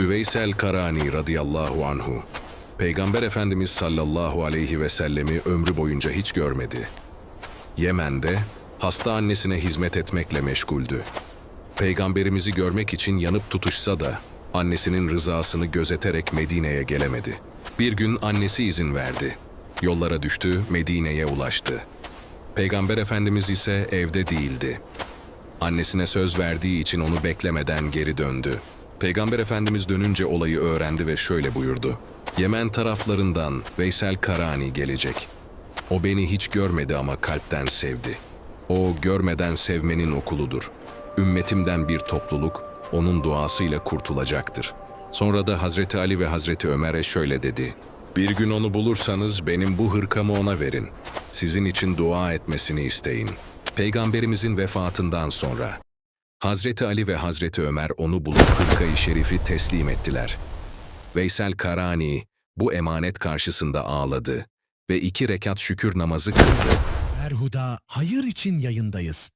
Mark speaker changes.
Speaker 1: Üveysel Karani radıyallahu anhu. Peygamber Efendimiz sallallahu aleyhi ve sellemi ömrü boyunca hiç görmedi. Yemen'de hasta annesine hizmet etmekle meşguldü. Peygamberimizi görmek için yanıp tutuşsa da annesinin rızasını gözeterek Medine'ye gelemedi. Bir gün annesi izin verdi. Yollara düştü, Medine'ye ulaştı. Peygamber Efendimiz ise evde değildi. Annesine söz verdiği için onu beklemeden geri döndü. Peygamber Efendimiz dönünce olayı öğrendi ve şöyle buyurdu. Yemen taraflarından Veysel Karani gelecek. O beni hiç görmedi ama kalpten sevdi. O görmeden sevmenin okuludur. Ümmetimden bir topluluk onun duasıyla kurtulacaktır. Sonra da Hazreti Ali ve Hazreti Ömer'e şöyle dedi. Bir gün onu bulursanız benim bu hırkamı ona verin. Sizin için dua etmesini isteyin. Peygamberimizin vefatından sonra Hazreti Ali ve Hazreti Ömer onu bulup hırkayı şerifi teslim ettiler. Veysel Karani bu emanet karşısında ağladı ve iki rekat şükür namazı kıldı.
Speaker 2: Erhuda hayır için yayındayız.